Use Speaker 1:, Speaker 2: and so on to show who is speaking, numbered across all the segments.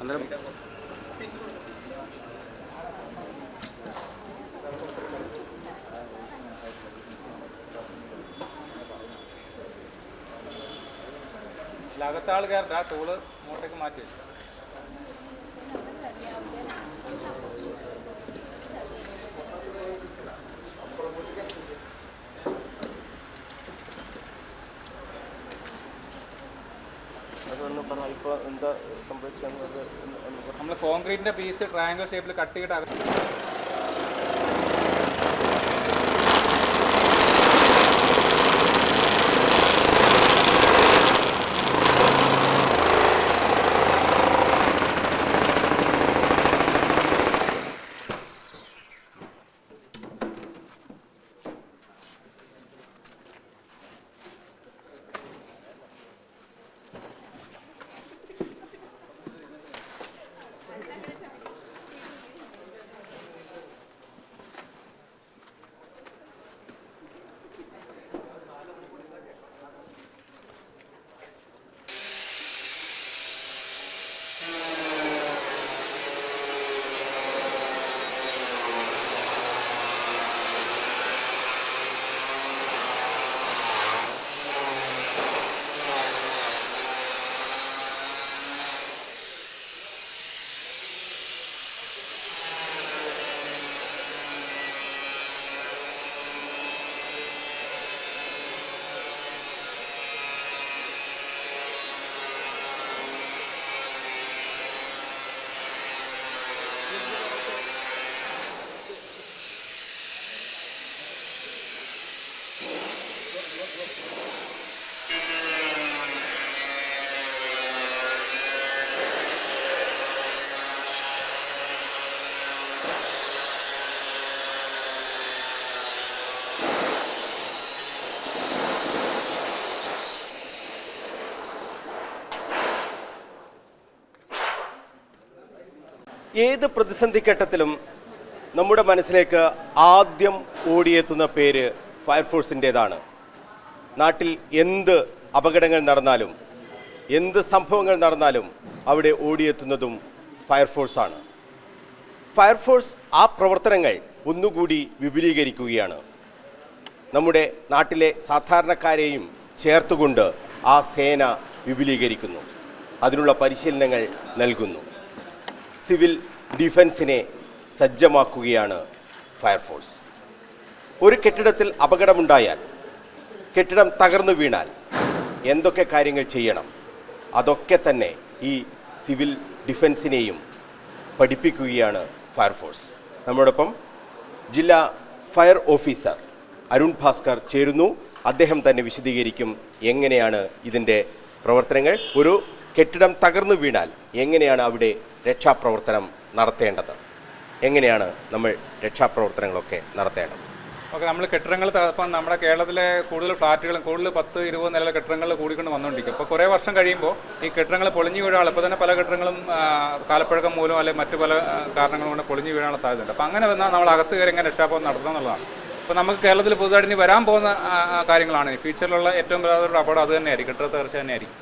Speaker 1: അന്നേരം അകത്താൾ കയറണ്ട ആ ടൂൾ ഇങ്ങോട്ടേക്ക് മാറ്റി വെച്ചു. നമ്മൾ കോൺക്രീറ്റിന്റെ പീസ് ട്രയാങ്കിൾ ഷേപ്പിൽ കട്ട് ചെയ്തിട്ട്
Speaker 2: ഏത് പ്രതിസന്ധി ഘട്ടത്തിലും നമ്മുടെ മനസ്സിലേക്ക് ആദ്യം ഓടിയെത്തുന്ന പേര് ഫയർഫോഴ്സിന്റെതാണ്. നാട്ടിൽ എന്ത് അപകടങ്ങൾ നടന്നാലും എന്ത് സംഭവങ്ങൾ നടന്നാലും അവിടെ ഓടിയെത്തുന്നതും ഫയർഫോഴ്സാണ്. ഫയർഫോഴ്സ് ആ പ്രവർത്തനങ്ങൾ ഒന്നുകൂടി വിപുലീകരിക്കുകയാണ്. നമ്മുടെ നാട്ടിലെ സാധാരണക്കാരെയും ചേർത്തുകൊണ്ട് ആ സേന വിപുലീകരിക്കുന്നു. അതിനുള്ള പരിശീലനങ്ങൾ നൽകുന്നു. സിവിൽ ഡിഫൻസിനെ സജ്ജമാക്കുകയാണ് ഫയർഫോഴ്സ്. ഒരു കെട്ടിടത്തിൽ അപകടമുണ്ടായാൽ കെട്ടിടം തകർന്നു വീണാൽ എന്തൊക്കെ കാര്യങ്ങൾ ചെയ്യണം? അതൊക്കെ തന്നെ ഈ സിവിൽ ഡിഫൻസിനെയും പഠിപ്പിക്കുകയാണ് ഫയർഫോഴ്സ്. നമ്മോടൊപ്പം ജില്ലാ ഫയർ ഓഫീസർ അരുൺ ഭാസ്കർ ചേരുന്നു. അദ്ദേഹം തന്നെ വിശദീകരിക്കും എങ്ങനെയാണ് ഇതിന്റെ പ്രവർത്തനങ്ങൾ. ഒരു കെട്ടിടം തകർന്നു വീണാൽ എങ്ങനെയാണ് അവിടെ രക്ഷാപ്രവർത്തനം നടത്തേണ്ടത്? എങ്ങനെയാണ് നമ്മൾ രക്ഷാപ്രവർത്തനങ്ങളൊക്കെ നടത്തേണ്ടത്?
Speaker 1: ഓക്കെ നമ്മൾ കെട്ടിടങ്ങൾ ഇപ്പം നമ്മുടെ കേരളത്തിലെ കൂടുതൽ ഫ്ലാറ്റുകളും കൂടുതൽ പത്ത് ഇരുപത് നില കെട്ടിടങ്ങൾ കൂടിക്കൊണ്ട് വന്നുകൊണ്ടിരിക്കും. അപ്പോൾ കുറേ വർഷം കഴിയുമ്പോൾ ഈ കെട്ടിടങ്ങൾ പൊളിഞ്ഞു വീഴാനുള്ള ഇപ്പോൾ തന്നെ പല കെട്ടിടങ്ങളും കാലപ്പഴക്കം മൂലം അല്ലെങ്കിൽ മറ്റു പല കാരണങ്ങൾ കൊണ്ട് പൊളിഞ്ഞു വീഴാനുള്ള സാധ്യതയുണ്ട്. അപ്പോൾ അങ്ങനെ വന്നാൽ നമ്മൾ അകത്ത് കയറി എങ്ങനെ രക്ഷാപ്രവർത്തനം നടത്തണം എന്നുള്ളതാണ്. അപ്പോൾ നമുക്ക് കേരളത്തിൽ പുതുതായിട്ട് ഇനി വരാൻ പോകുന്ന കാര്യങ്ങളാണ്. ഫ്യൂച്ചറിലുള്ള ഏറ്റവും പ്രധാനപ്പെട്ട അപകടം അത് തന്നെയായിരിക്കും. കെട്ടിട തകർച്ച തന്നെയായിരിക്കും.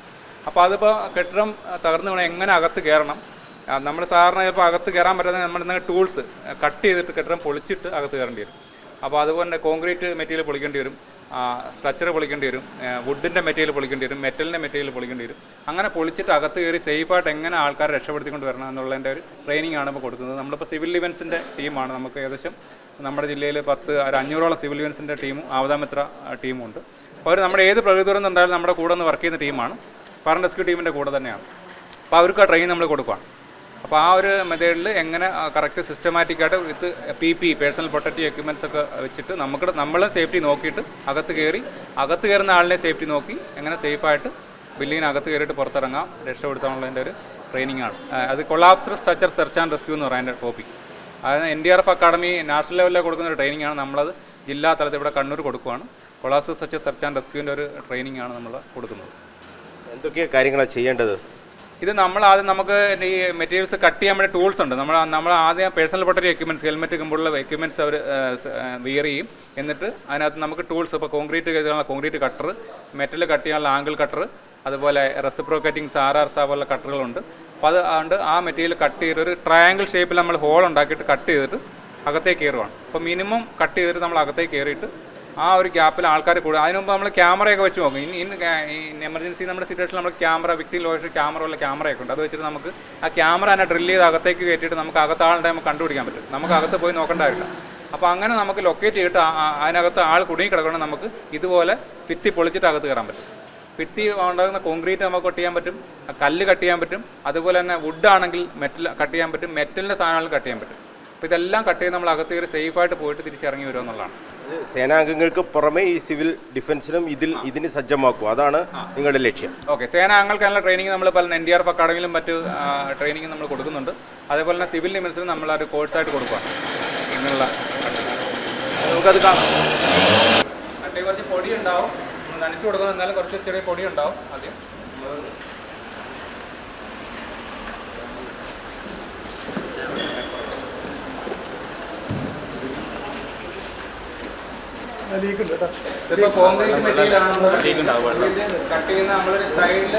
Speaker 1: അപ്പോൾ അതിപ്പോൾ കെട്ടിടം തകർന്നു വീണാൽ എങ്ങനെ അകത്ത് കയറണം നമ്മൾ സാധാരണ ചിലപ്പോൾ അകത്ത് കയറാൻ പറ്റാതെ നമ്മൾ എന്തെങ്കിലും ടൂൾസ് കട്ട് ചെയ്തിട്ട് കെട്ടിടം പൊളിച്ചിട്ട് അകത്ത് കയറേണ്ടി വരും. അപ്പോൾ അതുപോലെ തന്നെ കോൺക്രീറ്റ് മെറ്റീരിയൽ പൊളിക്കേണ്ടി വരും. സ്ട്രക്ചർ പൊളിക്കേണ്ടി വരും. വുഡിന്റെ മെറ്റീരിയൽ പൊളിക്കേണ്ടി വരും. മെറ്റലിന്റെ മെറ്റീരിയൽ പൊളിക്കേണ്ടി വരും. അങ്ങനെ പൊളിച്ചിട്ട് അകത്ത് കയറി സേഫായിട്ട് എങ്ങനെ ആൾക്കാരെ രക്ഷപ്പെടുത്തിക്കൊണ്ട് വരണം എന്നുള്ളതിന്റെ ഒരു ട്രെയിനിങ് ആണ് ഇപ്പോൾ കൊടുക്കുന്നത്. നമ്മളിപ്പോൾ സിവിൽ ഡിഫൻസിന്റെ ടീമാണ് നമുക്ക് ഏകദേശം നമ്മുടെ ജില്ലയിൽ പത്ത് ഒരു അഞ്ഞൂറോളം സിവിൽ ഡിഫൻസിന്റെ ടീമും ആവതാമിത്ര ടീമും ഉണ്ട്. അപ്പോൾ അവർ നമ്മുടെ ഏത് പ്രകൃതി ദുരന്തം ഉണ്ടായാലും നമ്മുടെ കൂടെ നിന്ന് വർക്ക് ചെയ്യുന്ന ടീമാണ് ഫയർ റെസ്ക്യൂ ടീമിന്റെ കൂടെ തന്നെയാണ്. അപ്പോൾ അവർക്ക് ആ ട്രെയിൻ നമ്മൾ കൊടുക്കുകയാണ് അപ്പോൾ ആ ഒരു മെത്തേഡിൽ എങ്ങനെ correct സിസ്റ്റമാറ്റിക്കായിട്ട് with P P personal protective equipments ഒക്കെ വെച്ചിട്ട് നമുക്ക് നമ്മളെ സേഫ്റ്റി നോക്കിയിട്ട് അകത്ത് കയറി അകത്ത് കയറുന്ന ആളിനെ സേഫ്റ്റി നോക്കി എങ്ങനെ സേഫായിട്ട് ബില്ലിങ്ങിന് അകത്ത് കയറിയിട്ട് പുറത്തിറങ്ങാം രക്ഷപ്പെടുത്താനുള്ളതിന്റെ ഒരു ട്രെയിനിങ് ആണ്. അത് collapsed structure search and rescue എന്ന് പറയുന്ന ടോപ്പിക് അതായത് N D R F academy national ലെവലിൽ കൊടുക്കുന്ന ഒരു ട്രെയിനിങ് ആണ് നമ്മളത് ജില്ലാ തലത്തിൽ ഇവിടെ കണ്ണൂർ കൊടുക്കുകയാണ് കൊളാപ്സർ സ്ട്രക്ചർ സെർച്ച് ആൻഡ് റെസ്ക്യൂവിന്റെ ഒരു ട്രെയിനിങ് ആണ് നമ്മൾ കൊടുക്കുന്നത്.
Speaker 2: എന്തൊക്കെ കാര്യങ്ങളാണ് ചെയ്യേണ്ടത്?
Speaker 1: ഇത് നമ്മൾ ആദ്യം നമുക്ക് ഈ മെറ്റീരിയൽസ് കട്ട് ചെയ്യാൻ വേണ്ടി ടൂൾസ് ഉണ്ട്. നമ്മൾ നമ്മൾ ആദ്യം പേഴ്സണൽ പ്രൊട്ടക്റ്റീവ് എക്യുപ്മെന്റ്സ് ഹെൽമെറ്റ് കുമ്പോഴുള്ള എക്യുപ്മെന്റ്സ് അവർ വിയർ ചെയ്യും. എന്നിട്ട് അതിനകത്ത് നമുക്ക് ടൂൾസ് ഇപ്പോൾ കോൺക്രീറ്റ് ചെയ്താലുള്ള കോൺക്രീറ്റ് കട്ടർ മെറ്റൽ കട്ട് ചെയ്യാനുള്ള ആംഗിൾ കട്ടർ അതുപോലെ റെസിപ്രോക്കറ്റിംഗ് ആർ ആർ സാ പോലുള്ള കട്ടറുകളുണ്ട് അപ്പോൾ അത് അതുകൊണ്ട് ആ മെറ്റീരിയൽ കട്ട് ചെയ്ത് ഒരു ട്രയാങ്കിൾ ഷേപ്പിൽ നമ്മൾ ഹോൾ ഉണ്ടാക്കിയിട്ട് കട്ട് ചെയ്തിട്ട് അകത്തേക്ക് കയറുവാണ്. അപ്പോൾ മിനിമം കട്ട് ചെയ്തിട്ട് നമ്മൾ അകത്തേക്ക് കയറിയിട്ട് ആ ഒരു ഗ്യാപ്പിൽ ആൾക്കാർ കൂടും അതിന് മുമ്പ് നമ്മൾ ക്യാമറയൊക്കെ വെച്ച് നോക്കും. ഇനി ഇന്ന് എമർജൻസി നമ്മുടെ സിറ്റുവേഷനിൽ നമ്മൾ ക്യാമറ വിക്ടിം ലോഷൻ ക്യാമറ ഉള്ള ക്യാമറയൊക്കെ ഉണ്ട്. അത് വെച്ചിട്ട് നമുക്ക് ആ ക്യാമറ തന്നെ ഡ്രില്ല് ചെയ്ത് അകത്തേക്ക് കയറ്റിയിട്ട് നമുക്ക് അകത്താളുടെ നമുക്ക് കണ്ടുപിടിക്കാൻ പറ്റും. നമുക്ക് അകത്ത് പോയി നോക്കേണ്ടതായില്ല അപ്പോൾ അങ്ങനെ നമുക്ക് ലൊക്കേറ്റ് ചെയ്തിട്ട് അതിനകത്ത് ആൾ കുടുങ്ങി കിടക്കണം നമുക്ക് ഇതുപോലെ ഭിത്തി പൊളിച്ചിട്ട് അകത്ത് കയറാൻ പറ്റും. ഭിത്തി ഉണ്ടാകുന്ന കോൺക്രീറ്റ് നമുക്ക് കട്ട് ചെയ്യാൻ പറ്റും കല്ല് കട്ട് ചെയ്യാൻ പറ്റും അതുപോലെ തന്നെ വുഡ് ആണെങ്കിൽ മെറ്റൽ കട്ട് ചെയ്യാൻ പറ്റും മെറ്റലിന്റെ സാധനങ്ങൾ കട്ട് ചെയ്യാൻ പറ്റും. അപ്പോൾ ഇതെല്ലാം കട്ട് ചെയ്ത് നമ്മൾ അകത്ത് കയറി സേഫായിട്ട് പോയിട്ട് തിരിച്ചിറങ്ങി വരുക എന്നുള്ളതാണ്.
Speaker 2: സേനാംഗങ്ങൾക്ക് പുറമെ ഈ സിവിൽ ഡിഫൻസിനും ഇതിൽ ഇതിന് സജ്ജമാക്കും. അതാണ് നിങ്ങളുടെ ലക്ഷ്യം.
Speaker 1: ഓക്കെ സേനാംഗങ്ങൾക്കുള്ള ട്രെയിനിങ് നമ്മൾ പല എൻ ഡി ആർ എഫ് അക്കാഡമിയിലും മറ്റ് ട്രെയിനിങ് നമ്മൾ കൊടുക്കുന്നുണ്ട്. അതേപോലെ തന്നെ സിവിൽ ഡിഫൻസിനും നമ്മൾ ഒരു കോഴ്സായിട്ട് കൊടുക്കുക ഇങ്ങനെയുള്ള
Speaker 2: നമുക്കത് കാണാം.
Speaker 1: കുറച്ച് പൊടി ഉണ്ടാവും നനച്ചു കൊടുക്കുന്നത് എന്നാലും കുറച്ച് ചെറിയ പൊടി ഉണ്ടാവും ആദ്യം ഇതിപ്പോ കോൺക്രീറ്റ് മെറ്റീരിയലാണ് കട്ട് ചെയ്യുന്ന നമ്മളൊരു സൈഡിൽ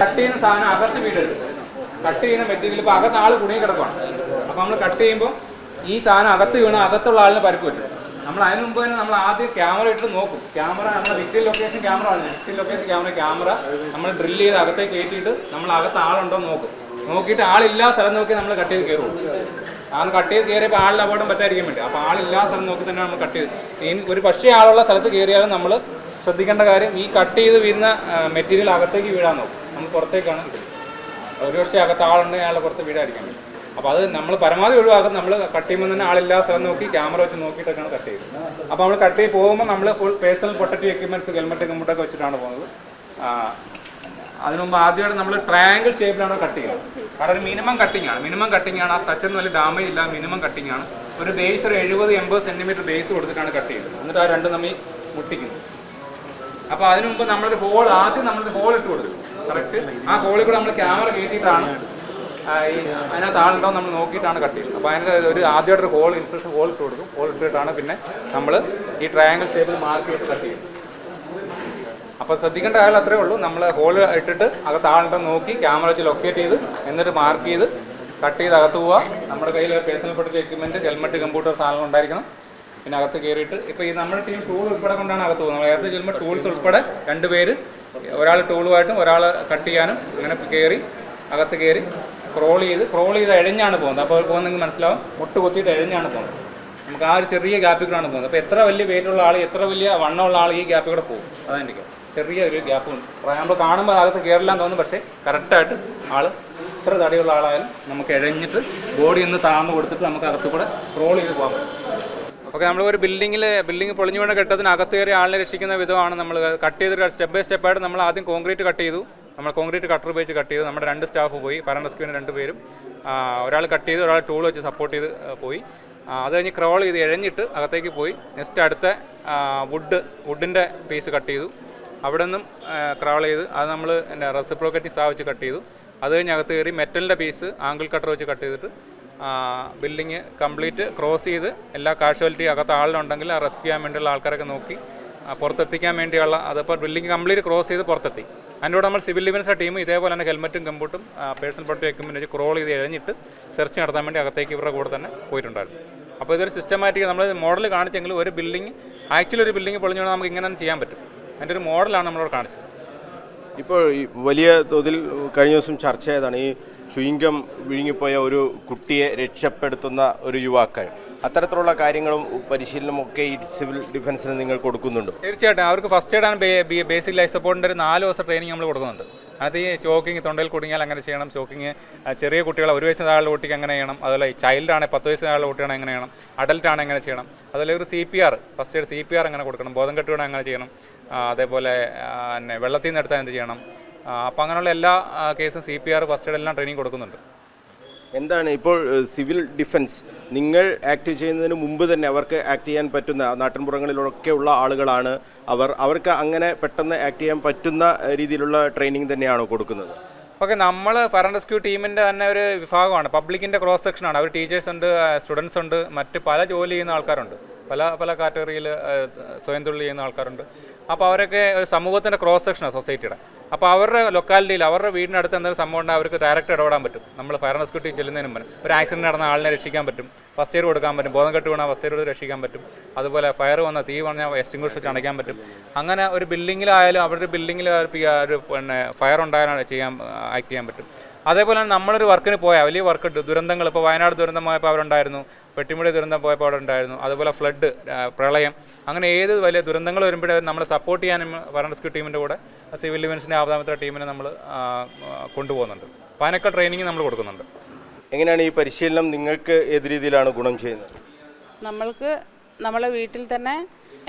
Speaker 1: കട്ട് ചെയ്യുന്ന അകത്ത് വീടരുത് കട്ട് ചെയ്യുന്ന മെറ്റീരിയൽ ഇപ്പോൾ അകത്ത് ആൾ കുടുങ്ങി കിടക്കുകയാണ് അപ്പോൾ നമ്മൾ കട്ട് ചെയ്യുമ്പോൾ ഈ സാധനം അകത്ത് വീണ അകത്തുള്ള ആളിന് പരിക്ക് പറ്റും. നമ്മൾ അതിന് മുമ്പ് തന്നെ നമ്മൾ ആദ്യം ക്യാമറ ഇട്ട് നോക്കും. ക്യാമറ നമ്മുടെ വിറ്റിൽ ലൊക്കേഷൻ ക്യാമറ ആണ്. വിറ്റിൽ ലൊക്കേഷൻ ക്യാമറ ക്യാമറ നമ്മൾ ഡ്രില്ല് ചെയ്ത് അകത്തേക്ക് കയറ്റിയിട്ട് നമ്മൾ അകത്ത് ആളുണ്ടോ നോക്കും. നോക്കിയിട്ട് ആളില്ലാ സ്ഥലം നോക്കി നമ്മൾ കട്ട് ചെയ്ത് കയറുള്ളൂ. ആൾ കട്ട് ചെയ്ത് കയറിയപ്പോൾ ആളിന് അപകടം പറ്റാതിരിക്കാൻ വേണ്ടി. അപ്പോൾ ആളില്ലാ സ്ഥലം നോക്കി തന്നെ നമ്മൾ കട്ട് ചെയ്ത്. ഇനി ഒരു പക്ഷേ ആളുള്ള സ്ഥലത്ത് കയറിയാലും നമ്മൾ ശ്രദ്ധിക്കേണ്ട കാര്യം ഈ കട്ട് ചെയ്ത് വീഴുന്ന മെറ്റീരിയൽ അകത്തേക്ക് വീഴാൻ നോക്കും. നമ്മൾ പുറത്തേക്കാണ് ഇടുന്നത്. ഒരു പക്ഷേ അകത്ത് ആളുണ്ടെങ്കിൽ അയാളെ പുറത്ത് വീടായിരിക്കാൻ പറ്റും അപ്പോൾ അത് നമ്മൾ പരമാവധി ഒഴിവാക്കും. നമ്മൾ കട്ട് ചെയ്യുമ്പോൾ തന്നെ ആളില്ലാ സ്ഥലം നോക്കി ക്യാമറ വെച്ച് നോക്കിയിട്ടൊക്കെയാണ് കട്ട് ചെയ്യുന്നത് അപ്പോൾ നമ്മൾ കട്ട് ചെയ്ത് പോകുമ്പോൾ നമ്മൾ full personal protective equipments helmet കമ്പ്യൂട്ടറൊക്കെ വെച്ചിട്ടാണ് പോകുന്നത്. അതിനു ആദ്യമായിട്ട് നമ്മൾ ട്രയാങ്കിൾ ഷേപ്പിലാണ് കട്ട് ചെയ്യുന്നത് കാരണം മിനിമം കട്ടിംഗ് ആണ്. മിനിമം കട്ടിംഗ് ആണ്. ആ സ്ട്രച്ചറിന് വലിയ ഡാമേജ് ഇല്ല. മിനിമം കട്ടിംഗ് ആണ്. ഒരു ബേസ് ഒരു എഴുപത് എൺപത് സെന്റിമീറ്റർ ബേസ് കൊടുത്തിട്ടാണ് കട്ട് ചെയ്യുന്നത്. എന്നിട്ട് ആ രണ്ടും നമ്മൾ മുട്ടിക്കുന്നത് അപ്പോൾ അതിനു മുമ്പ് നമ്മളൊരു ഹോൾ ആദ്യം നമ്മളൊരു ഹോൾ ഇട്ട് കൊടുക്കും. കറക്റ്റ് ആ ഹോളിൽ കൂടെ നമ്മൾ ക്യാമറ കയറ്റിയിട്ടാണ് അതിനകത്ത് ആളുണ്ടോ നമ്മൾ നോക്കിയിട്ടാണ് കട്ട് ചെയ്യുന്നത്. അപ്പോൾ അതിന്റെ ഒരു ആദ്യമായിട്ട് ഒരു ഹോൾ ഇൻസ്ട്രക്ഷൻ ഹോൾ ഇട്ട് കൊടുക്കും. ഹോൾ ഇട്ടിട്ടാണ് പിന്നെ നമ്മൾ ഈ ട്രയാങ്കിൾ ഷേപ്പിൽ മാർക്ക് ചെയ്ത് കട്ട് ചെയ്യുന്നത്. അപ്പോൾ ശ്രദ്ധിക്കേണ്ട കാര്യം അത്രേ ഉള്ളൂ. നമ്മൾ ഹോൾ ഇട്ടിട്ട് അകത്ത് ആളുണ്ടോ നോക്കി ക്യാമറ വെച്ച് ലൊക്കേറ്റ് ചെയ്ത് എന്നിട്ട് മാർക്ക് ചെയ്ത് കട്ട് ചെയ്ത് അകത്ത് പോവുക നമ്മുടെ കയ്യിൽ personal protect equipment helmet computer സാധനങ്ങൾ ഉണ്ടായിരിക്കണം. പിന്നെ അകത്ത് കയറിയിട്ട് ഇപ്പോൾ ഈ നമ്മുടെ ടീം ടൂൾ ഉൾപ്പെടെ കൊണ്ടാണ് അകത്ത് പോകുന്നത്. നമ്മൾ അകത്ത് ചെല്ലുമ്പോൾ ടൂൾസ് ഉൾപ്പെടെ രണ്ട് പേര് ഒരാൾ ടൂളുമായിട്ടും ഒരാൾ കട്ട് ചെയ്യാനും അങ്ങനെ കയറി അകത്ത് കയറി ക്രോൾ ചെയ്ത് ക്രോൾ ചെയ്ത് എഴഞ്ഞാണ് പോകുന്നത്. അപ്പോൾ പോകുന്നെങ്കിൽ മനസ്സിലാവും. മുട്ട് കുത്തിയിട്ട് എഴഞ്ഞാണ് പോകുന്നത്. നമുക്ക് ആ ഒരു ചെറിയ ഗ്യാപ്പിൽ കൂടെയാണ് പോകുന്നത്. അപ്പോൾ എത്ര വലിയ വെയിറ്റുള്ള ആൾ എത്ര വലിയ വണ്ണമുള്ള ആൾ ഈ ഗ്യാപ്പിൽ കൂടെ പോകും. അതെനിക്ക് ചെറിയ ഒരു ഗ്യാപ്പ് ഉണ്ട്. നമ്മൾ കാണുമ്പോൾ അകത്ത് കയറില്ല തോന്നും. പക്ഷേ കറക്റ്റായിട്ട് ആൾ എത്ര തടിയുള്ള ആളായാലും നമുക്ക് ഇഴഞ്ഞിട്ട് ബോഡി ഒന്ന് താഴ്ന്നു കൊടുത്തിട്ട് നമുക്ക് അകത്ത് കൂടെ ക്രോൾ ചെയ്ത് പറ്റും. ഓക്കെ നമ്മൾ ഒരു ബിൽഡിങ്ങിൽ ബിൽഡിംഗ് പൊളിഞ്ഞു വീണ കെട്ടതിന് അകത്ത് കയറി ആളിനെ രക്ഷിക്കുന്ന വിധമാണ് നമ്മൾ കട്ട് ചെയ്ത് സ്റ്റെപ്പ് ബൈ സ്റ്റെപ്പ് ആയിട്ട് നമ്മൾ ആദ്യം കോൺക്രീറ്റ് കട്ട് ചെയ്തു. നമ്മൾ കോൺക്രീറ്റ് കട്ടർ ഉപയോഗിച്ച് കട്ട് ചെയ്തു. നമ്മുടെ രണ്ട് സ്റ്റാഫ് പോയി ഫയർ റെസ്ക്യൂവിന് രണ്ട് പേരും. ഒരാൾ കട്ട് ചെയ്ത് ഒരാൾ ടൂൾ വെച്ച് സപ്പോർട്ട് ചെയ്ത് പോയി. അത് കഴിഞ്ഞ് ക്രോൾ ചെയ്ത് ഇഴഞ്ഞിട്ട് അകത്തേക്ക് പോയി. നെക്സ്റ്റ് അടുത്ത വുഡ് വുഡിന്റെ പീസ് കട്ട് ചെയ്തു. അവിടെ നിന്നും ക്രോൾ ചെയ്ത് അത് നമ്മൾ എന്റെ റെസിപ്രോക്കറ്റിംഗ് സാ വെച്ച് കട്ട് ചെയ്തു. അത് കഴിഞ്ഞ് അകത്ത് കയറി മെറ്റലിന്റെ പീസ് ആംഗിൾ കട്ടർ വെച്ച് കട്ട് ചെയ്തിട്ട് ബിൽഡിങ് കംപ്ലീറ്റ് ക്രോസ് ചെയ്ത് എല്ലാ കാഷ്വാലിറ്റി അകത്ത് ആളിലുണ്ടെങ്കിൽ ആ റെസ്ക്യൂ ചെയ്യാൻ വേണ്ടിയുള്ള ആൾക്കാരൊക്കെ നോക്കി പുറത്തെത്തിക്കാൻ വേണ്ടിയുള്ള അതിപ്പോൾ ബിൽഡിംഗ് കംപ്ലീറ്റ് ക്രോസ് ചെയ്ത് പുറത്തെത്തി. അതിന്റെ കൂടെ നമ്മൾ സിവിൽ ഡിഫൻസിന്റെ ടീം ഇതേപോലെ തന്നെ ഹെൽമറ്റും കമ്പൂട്ടും പേഴ്സണൽ പ്രൊട്ടക്റ്റ് എക്യുപ്മെന്റ് വെച്ച് ക്രോൾ ചെയ്ത് എഴഞ്ഞിട്ട് സെർച്ച് നടത്താൻ വേണ്ടി അകത്തേക്ക് ഇവരുടെ കൂടെ തന്നെ പോയിട്ടുണ്ടായിരുന്നു. അപ്പോൾ ഇതൊരു സിസ്റ്റമാറ്റിക് നമ്മൾ മോഡൽ കാണിച്ചെങ്കിൽ ഒരു ബിൽഡിംഗ് ആക്ച്വലി ഒരു ബിൽഡിംഗ് പൊളിഞ്ഞു നമുക്ക് ഇങ്ങനെ ചെയ്യാൻ പറ്റും. അതിന്റെ ഒരു മോഡലാണ് നമ്മളോട് കാണിച്ചത്.
Speaker 2: ഇപ്പോൾ ഈ വലിയ തോതിൽ കഴിഞ്ഞ ദിവസം ചർച്ച ചെയ്തതാണ് ഈ ചുയിങ്കം വിഴുങ്ങിപ്പോയ ഒരു കുട്ടിയെ രക്ഷപ്പെടുത്തുന്ന ഒരു യുവാക്കൾ. അത്തരത്തിലുള്ള കാര്യങ്ങളും പരിശീലനമൊക്കെ ഈ സിവിൽ ഡിഫൻസിന് നിങ്ങൾ കൊടുക്കുന്നുണ്ട്?
Speaker 1: തീർച്ചയായിട്ടും. അവർക്ക് ഫസ്റ്റ് എയ്ഡ് ആണ് ബേസിക് ലൈഫ് സപ്പോർട്ടിന്റെ ഒരു നാല് ദിവസം ട്രെയിനിങ് നമ്മൾ കൊടുക്കുന്നുണ്ട്. അത് ഈ ചോക്കിങ് തൊണ്ടയിൽ കുടുങ്ങിയാൽ അങ്ങനെ ചെയ്യണം. ചോക്കിങ് ചെറിയ കുട്ടികളെ ഒരു വയസ്സിന് താഴെ കുട്ടിക്ക് എങ്ങനെ ചെയ്യണം. അതുപോലെ ചൈൽഡ് പത്ത് വയസ്സിന് താഴെ കുട്ടിയാണ് എങ്ങനെ ചെയ്യണം. അഡൽട്ട് ആണ് എങ്ങനെ ചെയ്യണം. അതുപോലെ ഒരു C P R first aid C P R എങ്ങനെ കൊടുക്കണം. ബോധം കെട്ടുകൂടെ എങ്ങനെ ചെയ്യണം. അതേപോലെ പിന്നെ വെള്ളത്തിൽ നിന്ന് എടുത്താൽ എന്ത് ചെയ്യണം? അപ്പോൾ അങ്ങനെയുള്ള എല്ലാ കേസും C P R first training കൊടുക്കുന്നുണ്ട്.
Speaker 2: എന്താണ് ഇപ്പോൾ സിവിൽ ഡിഫൻസ് നിങ്ങൾ ആക്ട് ചെയ്യുന്നതിന് മുമ്പ് തന്നെ അവർക്ക് ആക്ട് ചെയ്യാൻ പറ്റുന്ന നാട്ടിൻപുറങ്ങളിലൊക്കെ ഉള്ള ആളുകളാണ് അവർ. അവർക്ക് അങ്ങനെ പെട്ടെന്ന് ആക്ട് ചെയ്യാൻ പറ്റുന്ന രീതിയിലുള്ള ട്രെയിനിങ് തന്നെയാണോ കൊടുക്കുന്നത്?
Speaker 1: ഓക്കെ നമ്മൾ ഫയർ ആൻഡ് റെസ്ക്യൂ ടീമിന്റെ തന്നെ ഒരു വിഭാഗമാണ്. പബ്ലിക്കിന്റെ ക്രോസ് സെക്ഷനാണ് അവർ ടീച്ചേഴ്സ് ഉണ്ട് സ്റ്റുഡൻസ് ഉണ്ട് മറ്റ് പല ജോലി ചെയ്യുന്ന ആൾക്കാരുണ്ട്. പല പല കാറ്റഗറിയിൽ സ്വയം തൊഴിൽ ചെയ്യുന്ന ആൾക്കാരുണ്ട്. അപ്പോൾ അവരൊക്കെ ഒരു സമൂഹത്തിന്റെ ക്രോസ് സെക്ഷനാണ് സൊസൈറ്റിയുടെ അപ്പോൾ അവരുടെ ലൊക്കാലിറ്റിയിൽ അവരുടെ വീടിനടുത്ത് എന്തെങ്കിലും സംഭവം ഉണ്ടെങ്കിൽ അവർക്ക് ഡയറക്റ്റ് ഇടപെടാൻ പറ്റും. നമ്മൾ ഫയർ റെസ്ക്യൂട്ടി ചെല്ലുന്നതിന് മുമ്പ്. ഒരു ആക്സിഡന്റ് നടന്ന ആളിനെ രക്ഷിക്കാൻ പറ്റും. ഫസ്റ്റ് എയ്ഡ് കൊടുക്കാൻ പറ്റും. ബോധം കെട്ട് വീണാൽ ഫസ്റ്റ് എയ്ഡ് രക്ഷിക്കാൻ പറ്റും. അതുപോലെ ഫയർ വന്ന തീ വന്നാൽ എക്സ്റ്റിംഗ്വിഷ് വെച്ച് അണയ്ക്കാൻ പറ്റും. അങ്ങനെ ഒരു ബിൽഡിങ്ങിലായാലും അവരുടെ ബിൽഡിങ്ങിൽ ഒരു പിന്നെ ഫയർ ഉണ്ടായാലും ചെയ്യാൻ ആക്ട് ചെയ്യാൻ പറ്റും. അതേപോലെ തന്നെ നമ്മളൊരു വർക്കിന് പോയാൽ വലിയ വർക്ക് ദുരന്തങ്ങൾ ഇപ്പോൾ വയനാട് ദുരന്തം പോയപ്പോൾ അവരുണ്ടായിരുന്നു പെട്ടിമുടി ദുരന്തം പോയപ്പോൾ അവിടെ ഉണ്ടായിരുന്നു. അതുപോലെ ഫ്ലഡ് പ്രളയം. അങ്ങനെ ഏത് വലിയ ദുരന്തങ്ങൾ വരുമ്പോഴേ നമ്മളെ സപ്പോർട്ട് ചെയ്യാനും ഫയർ റെസ്ക്യൂ ടീമിന്റെ കൂടെ സിവിൽ ഡിഫൻസിന്റെ ആപദാമത്തെ ടീമിനെ നമ്മൾ കൊണ്ടുപോകുന്നുണ്ട്. അപ്പോൾ അതിനൊക്കെ ട്രെയിനിങ് നമ്മൾ കൊടുക്കുന്നുണ്ട്.
Speaker 2: എങ്ങനെയാണ് ഈ പരിശീലനം നിങ്ങൾക്ക് ഏത് രീതിയിലാണ് ഗുണം ചെയ്യുന്നത്?
Speaker 3: നമ്മൾക്ക് നമ്മളെ വീട്ടിൽ തന്നെ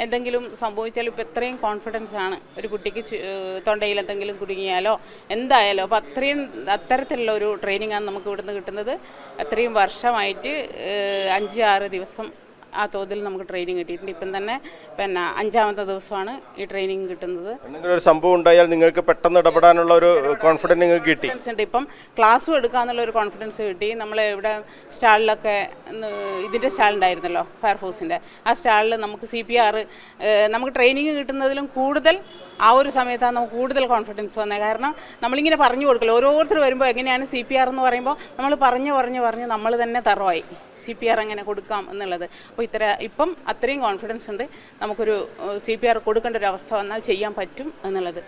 Speaker 3: എന്തെങ്കിലും സംഭവിച്ചാൽ ഇപ്പോൾ ഇത്രയും കോൺഫിഡൻസ് ആണ്. ഒരു കുട്ടിക്ക് തൊണ്ടയിൽ എന്തെങ്കിലും കുടുങ്ങിയാലോ എന്തായാലോ അപ്പോൾ അത്രയും അത്തരത്തിലുള്ള ഒരു ട്രെയിനിങ്ങാണ് നമുക്ക് ഇവിടുന്ന് കിട്ടുന്നത്. അത്രയും വർഷമായിട്ട് അഞ്ച് ആറ് ദിവസം ആ തോതിൽ നമുക്ക് ട്രെയിനിങ് കിട്ടിയിട്ടുണ്ട്. ഇപ്പം തന്നെ പിന്നെ അഞ്ചാമത്തെ ദിവസമാണ് ഈ ട്രെയിനിങ് കിട്ടുന്നത്.
Speaker 2: എന്തെങ്കിലും ഒരു സംഭവം ഉണ്ടായാൽ നിങ്ങൾക്ക് പെട്ടെന്ന് ഇടപെടാനുള്ള ഒരു കോൺഫിഡൻസ് നിങ്ങൾക്ക് കിട്ടി.
Speaker 3: ഉണ്ട്. ഇപ്പം ക്ലാസ്സും എടുക്കാന്നുള്ള ഒരു കോൺഫിഡൻസ് കിട്ടി. നമ്മൾ ഇവിടെ സ്റ്റാളിലൊക്കെ ഇതിന്റെ സ്റ്റാളുണ്ടായിരുന്നല്ലോ ഫയർഫോഴ്സിന്റെ ആ സ്റ്റാളിൽ നമുക്ക് സി പി ആർ നമുക്ക് ട്രെയിനിങ് കിട്ടുന്നതിലും കൂടുതൽ ആ ഒരു സമയത്താണ് നമുക്ക് കൂടുതൽ കോൺഫിഡൻസ് വന്നത് കാരണം നമ്മളിങ്ങനെ പറഞ്ഞു കൊടുക്കില്ല. ഓരോരുത്തർ വരുമ്പോൾ എങ്ങനെയാണ് സി പി ആർ എന്ന് പറയുമ്പോൾ നമ്മൾ പറഞ്ഞു പറഞ്ഞു പറഞ്ഞ് നമ്മൾ തന്നെ തറവായി. സി പി ആർ എങ്ങനെ കൊടുക്കാം എന്നുള്ളത്. അപ്പോൾ ഇത്ര ഇപ്പം അത്രയും കോൺഫിഡൻസ് ഉണ്ട്. നമുക്കൊരു സി പി ആർ കൊടുക്കേണ്ട ഒരു അവസ്ഥ വന്നാൽ ചെയ്യാൻ പറ്റും എന്നുള്ളത്.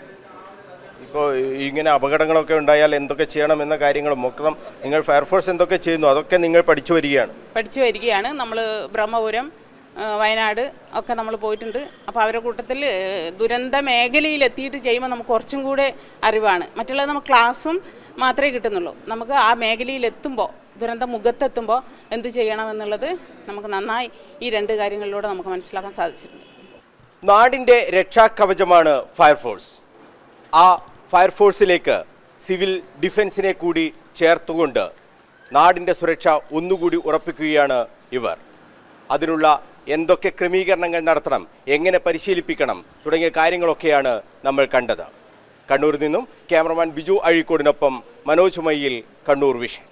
Speaker 2: ഇപ്പോൾ ഇങ്ങനെ അപകടങ്ങളൊക്കെ ഉണ്ടായാൽ എന്തൊക്കെ ചെയ്യണം എന്ന കാര്യങ്ങളും മൊത്തം നിങ്ങൾ ഫയർഫോഴ്സ് എന്തൊക്കെ ചെയ്യുന്നു അതൊക്കെ നിങ്ങൾ പഠിച്ചു വരികയാണ്.
Speaker 3: പഠിച്ചു വരികയാണ്. നമ്മൾ ബ്രഹ്മപുരം വയനാട് ഒക്കെ നമ്മൾ പോയിട്ടുണ്ട്. അപ്പോൾ അവരുടെ കൂട്ടത്തിൽ ദുരന്ത മേഖലയിൽ എത്തിയിട്ട് ചെയ്യുമ്പോൾ നമുക്ക് കുറച്ചും കൂടെ അറിവാണ്. മറ്റുള്ളത് നമുക്ക് ക്ലാസ്സും മാത്രമേ കിട്ടുന്നുള്ളൂ. നമുക്ക് ആ മേഖലയിൽ എത്തുമ്പോൾ ദുരന്ത മുഖത്തെത്തുമ്പോൾ എന്ത് ചെയ്യണമെന്നുള്ളത് നമുക്ക് നന്നായി ഈ രണ്ട് കാര്യങ്ങളിലൂടെ നമുക്ക് മനസ്സിലാക്കാൻ സാധിച്ചിട്ടുണ്ട്.
Speaker 2: നാടിന്റെ രക്ഷാകവചമാണ് ഫയർഫോഴ്സ്. ആ ഫയർഫോഴ്സിലേക്ക് സിവിൽ ഡിഫൻസിനെ കൂടി ചേർത്തുകൊണ്ട് നാടിന്റെ സുരക്ഷ ഒന്നുകൂടി ഉറപ്പിക്കുകയാണ് ഇവർ. അതിനുള്ള എന്തൊക്കെ ക്രമീകരണങ്ങൾ നടത്തണം എങ്ങനെ പരിശീലിപ്പിക്കണം തുടങ്ങിയ കാര്യങ്ങളൊക്കെയാണ് നമ്മൾ കണ്ടത്. കണ്ണൂരിൽ നിന്നും ക്യാമറമാൻ ബിജു അഴീക്കോടിനൊപ്പം മനോജ് മയ്യിൽ കണ്ണൂർ വിഷൻ.